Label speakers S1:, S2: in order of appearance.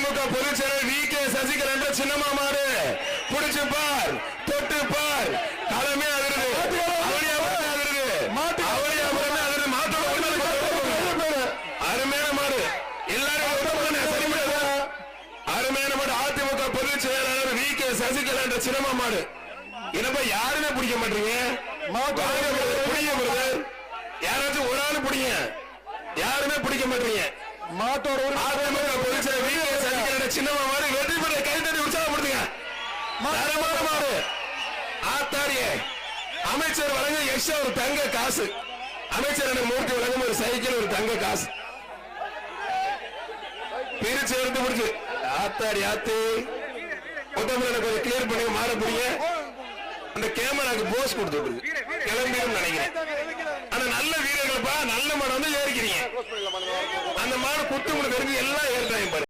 S1: அதிமுக பொதுச் செயலர் V K Sasikala என்ற சின்னம்மா மாடு புடிச்சு பார் தொட்டு பார். அவனியாபுரமே அதிருது. அவனியாபுரமே அதிருது. மாட்டோட உரிமை அருமையான மாடு. எல்லாரும். அருமையான மாடு. அதிமுக பொதுச் செயலாளர் வி கே என்ற சின்னம்மா மாடு என்னப்பா யாருமே பிடிக்க மாட்டீங்க? பிடிங்க brother. யாராச்சும் ஒரு ஆள் பிடிங்க. யாருமே பிடிக்க மாட்டீங்க.
S2: மாட்டோட
S1: அதிமுக பொதுச் செயலர் சின்னமா மாறி வெற்றி பெற கை தட்டி உற்சாகப்படுத்துங்க. தரமான மாடு ஆத்தாடியே அமைச்சர் வழங்க எக்ஸ்ட்ரா ஒரு தங்க காசு. அமைச்சர் எனக்கு மூர்த்தி வழங்கும் ஒரு சைக்கிள் ஒரு தங்க காசு. பிரிச்சு எடுத்து முடிச்சு ஆத்தாடி ஆத்து. உத்தமர் எனக்கு கொஞ்சம் கிளியர் பண்ணி மாற புடிங்க. அந்த கேமராக்கு போஸ் கொடுத்து விடுது கிளம்பிடும் நினைக்கிறேன். ஆனா நல்ல வீரர்களப்பா நல்ல மாடு வந்து ஏறிக்கிறீங்க. அந்த மாடு குத்து உங்களுக்கு எல்லாம் ஏறிட்டாங்க பாரு.